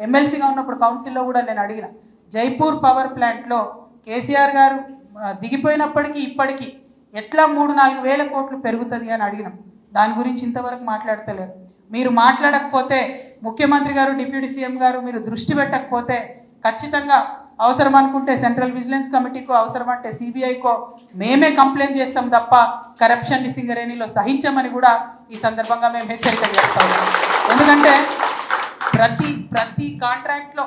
ఎమ్మెల్సీగా ఉన్నప్పుడు కౌన్సిల్లో కూడా నేను అడిగిన జైపూర్ పవర్ ప్లాంట్లో కేసీఆర్ గారు దిగిపోయినప్పటికీ ఇప్పటికీ ఎట్లా మూడు నాలుగు వేల కోట్లు పెరుగుతుంది? అని అడిగినాం. దాని గురించి ఇంతవరకు మాట్లాడతలేరు మీరు మాట్లాడకపోతే ముఖ్యమంత్రి గారు డిప్యూటీ సీఎం గారు మీరు దృష్టి పెట్టకపోతే ఖచ్చితంగా అవసరం అనుకుంటే సెంట్రల్ విజిలెన్స్ కమిటీకో అవసరం అంటే సిబిఐకో మేమే కంప్లైంట్ చేస్తాం తప్ప కరప్షన్ సింగరేణిలో సహించమని కూడా ఈ సందర్భంగా మేము హెచ్చరిక చేస్తాము. ఎందుకంటే ప్రతి ప్రతి కాంట్రాక్ట్లో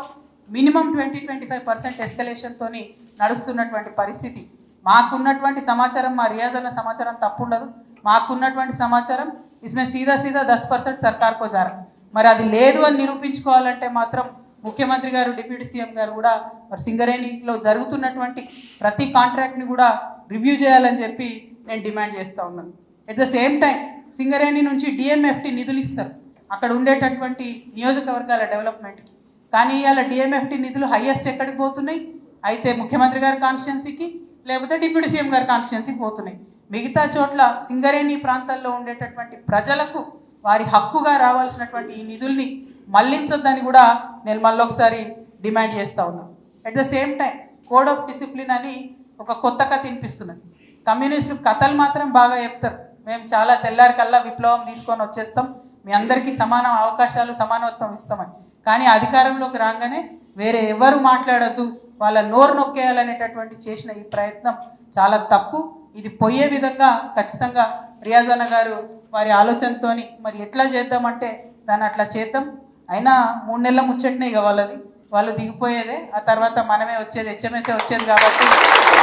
minimum twenty twenty five percent ఎస్కలేషన్తోని నడుస్తున్నటువంటి పరిస్థితి. మాకున్నటువంటి సమాచారం మా రియాజ్ అన్న సమాచారం తప్పుండదు. మాకున్నటువంటి సమాచారం ఇస్మే సీదా సీదా దస్ పర్సెంట్ సర్కార్కో జారా. మరి అది లేదు అని నిరూపించుకోవాలంటే మాత్రం ముఖ్యమంత్రి గారు డిప్యూటీ సీఎం గారు కూడా మరి సింగరేణిలో జరుగుతున్నటువంటి ప్రతి కాంట్రాక్ట్ని కూడా రివ్యూ చేయాలని చెప్పి నేను డిమాండ్ చేస్తూ ఉన్నాను. At the same time Singareni నుంచి డిఎంఎఫ్టీ నిధులు ఇస్తారు. అక్కడ ఉండేటటువంటి నియోజకవర్గాల డెవలప్మెంట్కి కానీ ఇవాళ డిఎంఎఫ్టి నిధులు హైయెస్ట్ ఎక్కడికి పోతున్నాయి? అయితే ముఖ్యమంత్రి గారి కాన్స్టిట్యున్సీకి లేకపోతే డిప్యూటీ సీఎం గారి కాన్స్టిట్యున్సీకి పోతున్నాయి. మిగతా చోట్ల సింగరేణి ప్రాంతాల్లో ఉండేటటువంటి ప్రజలకు వారి హక్కుగా రావాల్సినటువంటి ఈ నిధుల్ని మళ్ళించొద్దని కూడా నేను మళ్ళొకసారి డిమాండ్ చేస్తా ఉన్నాను at the same time code of discipline అని ఒక కొత్త కథ వినిపిస్తున్నది. కమ్యూనిస్టులు కథలు మాత్రం బాగా చెప్తారు. మేము చాలా తెల్లారికల్లా విప్లవం తీసుకొని వచ్చేస్తాం. మీ అందరికీ సమాన అవకాశాలు సమానత్వం ఇస్తామని. కానీ అధికారంలోకి రాగానే వేరే ఎవరు మాట్లాడద్దు వాళ్ళ నోరు నొక్కేయాలనేటటువంటి చేసిన ఈ ప్రయత్నం చాలా తప్పు. ఇది పోయే విధంగా ఖచ్చితంగా రియాజన్న గారు వారి ఆలోచనతోని మరి ఎట్లా చేద్దామంటే దాన్ని అట్లా చేద్దాం. అయినా మూడు నెలల ముచ్చటనే ఇక వాళ్ళది. వాళ్ళు దిగిపోయేదే ఆ తర్వాత మనమే వచ్చేది హెచ్ఎంఎస్ఏ వచ్చేది కాబట్టి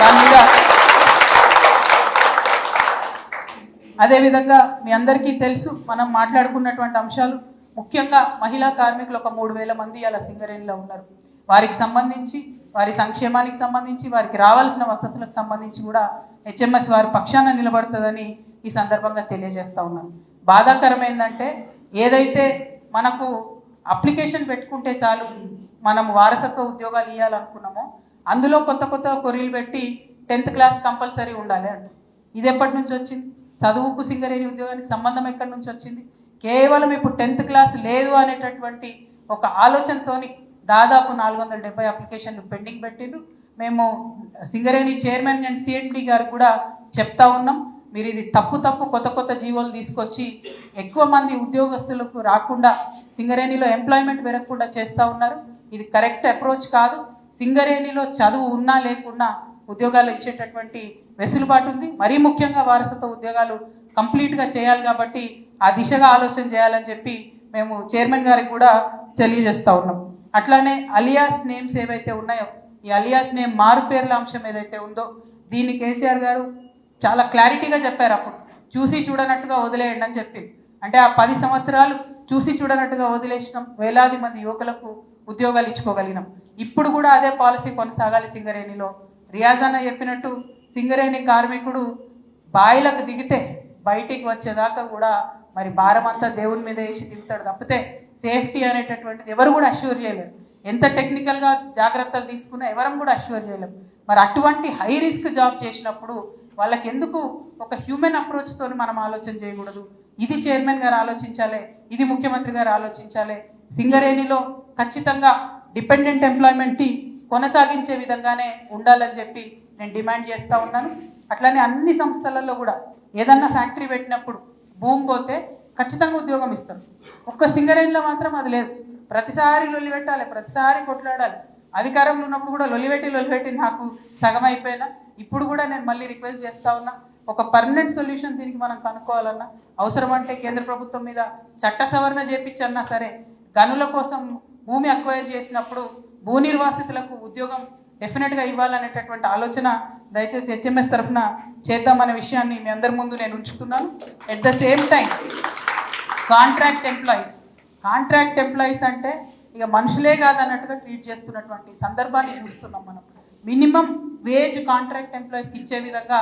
దాని మీద అదేవిధంగా మీ అందరికీ తెలుసు మనం మాట్లాడుకున్నటువంటి అంశాలు ముఖ్యంగా మహిళా కార్మికులు ఒక మూడు వేల మంది అలా సింగరేణిలో ఉన్నారు. వారికి సంబంధించి వారి సంక్షేమానికి సంబంధించి వారికి రావాల్సిన వసతులకు సంబంధించి కూడా హెచ్ఎంఎస్ వారి పక్షాన నిలబడుతుందని ఈ సందర్భంగా తెలియజేస్తూ ఉన్నాను. బాధాకరం ఏంటంటే ఏదైతే మనకు అప్లికేషన్ పెట్టుకుంటే చాలు మనం వారసత్వ ఉద్యోగాలు ఇవ్వాలనుకున్నామో అందులో కొత్త కొత్త కొరీలు పెట్టి టెన్త్ క్లాస్ కంపల్సరీ ఉండాలి అంట. ఇది ఎప్పటి నుంచి వచ్చింది? చదువుకు సింగరేణి ఉద్యోగానికి సంబంధం ఎక్కడి నుంచి వచ్చింది? కేవలం ఇప్పుడు టెన్త్ క్లాస్ లేదు అనేటటువంటి ఒక ఆలోచనతోని దాదాపు నాలుగు వందల డెబ్బై అప్లికేషన్లు పెండింగ్ పెట్టిండ్రు. మేము సింగరేణి చైర్మన్ అండ్ సిఎండి గారు కూడా చెప్తా ఉన్నాం. మీరు ఇది తప్పు తప్పు కొత్త కొత్త జీవోలు తీసుకొచ్చి ఎక్కువ మంది ఉద్యోగస్తులకు రాకుండా సింగరేణిలో ఎంప్లాయ్మెంట్ పెరగకుండా చేస్తూ ఉన్నారు. ఇది కరెక్ట్ అప్రోచ్ కాదు. సింగరేణిలో చదువు ఉన్నా లేకున్నా ఉద్యోగాలు ఇచ్చేటటువంటి వెసులుబాటు ఉంది. మరీ ముఖ్యంగా వారసత్వ ఉద్యోగాలు కంప్లీట్గా చేయాలి కాబట్టి ఆ దిశగా ఆలోచన చేయాలని చెప్పి మేము చైర్మన్ గారికి కూడా తెలియజేస్తూ ఉన్నాం. అట్లానే అలియాస్ నేమ్స్ ఏవైతే ఉన్నాయో ఈ అలియాస్ నేమ్ మారుపేర్ల అంశం ఏదైతే ఉందో దీన్ని కేసీఆర్ గారు చాలా క్లారిటీగా చెప్పారు అప్పుడు. చూసి చూడనట్టుగా వదిలేయండి అని చెప్పి. అంటే ఆ పది సంవత్సరాలు చూసి చూడనట్టుగా వదిలేసినాం. వేలాది మంది యువకులకు ఉద్యోగాలు ఇచ్చుకోగలిగినాం. ఇప్పుడు కూడా అదే పాలసీ కొనసాగాలి సింగరేణిలో. రియాజ్ అన్న చెప్పినట్టు సింగరేణి కార్మికుడు బాయిలకు దిగితే బయటికి వచ్చేదాకా కూడా మరి భారం అంతా దేవుని మీద వేసి దిగుతాడు తప్పితే సేఫ్టీ అనేటటువంటిది ఎవరు కూడా అష్యూర్ చేయలేరు. ఎంత టెక్నికల్గా జాగ్రత్తలు తీసుకున్నా ఎవరం కూడా అష్యూర్ చేయలేము మరి అటువంటి హై రిస్క్ జాబ్ చేసినప్పుడు వాళ్ళకి ఎందుకు ఒక హ్యూమన్ అప్రోచ్తో మనం ఆలోచన చేయకూడదు? ఇది చైర్మన్ గారు ఆలోచించాలి ఇది ముఖ్యమంత్రి గారు ఆలోచించాలి. సింగరేణిలో ఖచ్చితంగా డిపెండెంట్ ఎంప్లాయ్మెంట్ కొనసాగించే విధంగానే ఉండాలని చెప్పి నేను డిమాండ్ చేస్తూ ఉన్నాను. అట్లానే అన్ని సంస్థలలో కూడా ఏదన్నా ఫ్యాక్టరీ పెట్టినప్పుడు భూమి పోతే ఖచ్చితంగా ఉద్యోగం ఇస్తాం ఒక్క సింగరేణిలో మాత్రం అది లేదు. ప్రతిసారి లొల్లి పెట్టాలి ప్రతిసారి కొట్లాడాలి. అధికారంలో ఉన్నప్పుడు కూడా లొలివెట్టి లొలివెట్టి నాకు సగం అయిపోయినా ఇప్పుడు కూడా నేను మళ్ళీ రిక్వెస్ట్ చేస్తా ఉన్నా ఒక పర్మనెంట్ సొల్యూషన్ దీనికి మనం కనుక్కోవాలన్నా అవసరం అంటే కేంద్ర ప్రభుత్వం మీద చట్ట సవరణ చేపించన్నా సరే గనుల కోసం భూమి అక్వైర్ చేసినప్పుడు భూ నిర్వాసితులకు ఉద్యోగం డెఫినెట్గా ఇవ్వాలనేటటువంటి ఆలోచన దయచేసి హెచ్ఎంఎస్ తరఫున చేద్దామనే విషయాన్ని మీ అందరి ముందు నేను ఉంచుతున్నాను. At the same time contract employees contract employees అంటే ఇక మనుషులే కాదన్నట్టుగా ట్రీట్ చేస్తున్నటువంటి సందర్భాన్ని చూస్తున్నాం మనం. మినిమం వేజ్ కాంట్రాక్ట్ ఎంప్లాయీస్కి ఇచ్చే విధంగా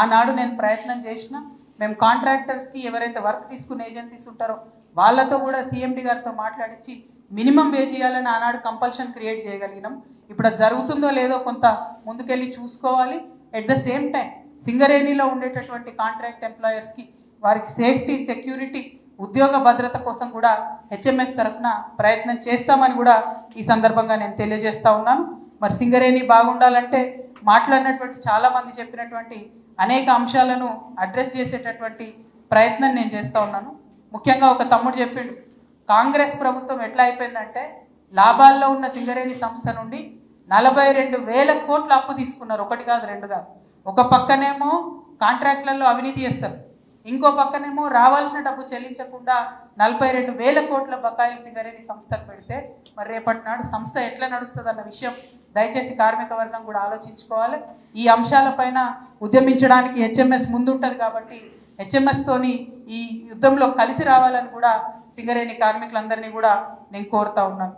ఆనాడు నేను ప్రయత్నం చేసిన మేము కాంట్రాక్టర్స్కి ఎవరైతే వర్క్ తీసుకునే ఏజెన్సీస్ ఉంటారో వాళ్ళతో కూడా సీఎండి గారితో మాట్లాడించి మినిమం వేజ్ ఇవ్వాలని ఆనాడు కంపల్షన్ క్రియేట్ చేయగలిగినాం. ఇప్పుడు అది జరుగుతుందో లేదో కొంత ముందుకెళ్ళి చూసుకోవాలి. ఎట్ ద సేమ్ టైం సింగరేణిలో ఉండేటటువంటి కాంట్రాక్ట్ ఎంప్లాయర్స్కి వారికి సేఫ్టీ సెక్యూరిటీ ఉద్యోగ భద్రత కోసం కూడా హెచ్ఎంఎస్ తరఫున ప్రయత్నం చేస్తామని కూడా ఈ సందర్భంగా నేను తెలియజేస్తా ఉన్నాను. మరి సింగరేణి బాగుండాలంటే మాట్లాడినటువంటి చాలామంది చెప్పినటువంటి అనేక అంశాలను అడ్రస్ చేసేటటువంటి ప్రయత్నం నేను చేస్తూ ఉన్నాను. ముఖ్యంగా ఒక తమ్ముడు చెప్పిండు కాంగ్రెస్ ప్రభుత్వం ఎట్లా అయిపోయిందంటే లాభాల్లో ఉన్న సింగరేణి సంస్థ నుండి నలభై రెండు వేల కోట్ల అప్పు తీసుకున్నారు. ఒకటి కాదు రెండు కాదు. ఒక పక్కనేమో కాంట్రాక్ట్లలో అవినీతి చేస్తారు. ఇంకో పక్కనేమో రావాల్సిన డబ్బు చెల్లించకుండా నలభై రెండు వేల కోట్ల బకాయిలు సింగరేణి సంస్థకు పెడితే మరి రేపటి నాడు సంస్థ ఎట్లా నడుస్తుంది అన్న విషయం దయచేసి కార్మిక వర్గం కూడా ఆలోచించుకోవాలి. ఈ అంశాలపైన ఉద్యమించడానికి హెచ్ఎంఎస్ ముందుంటుంది కాబట్టి హెచ్ఎంఎస్ తోని ఈ యుద్ధంలో కలిసి రావాలని కూడా సింగరేణి కార్మికులందరినీ కూడా నేను కోరుతా ఉన్నాను.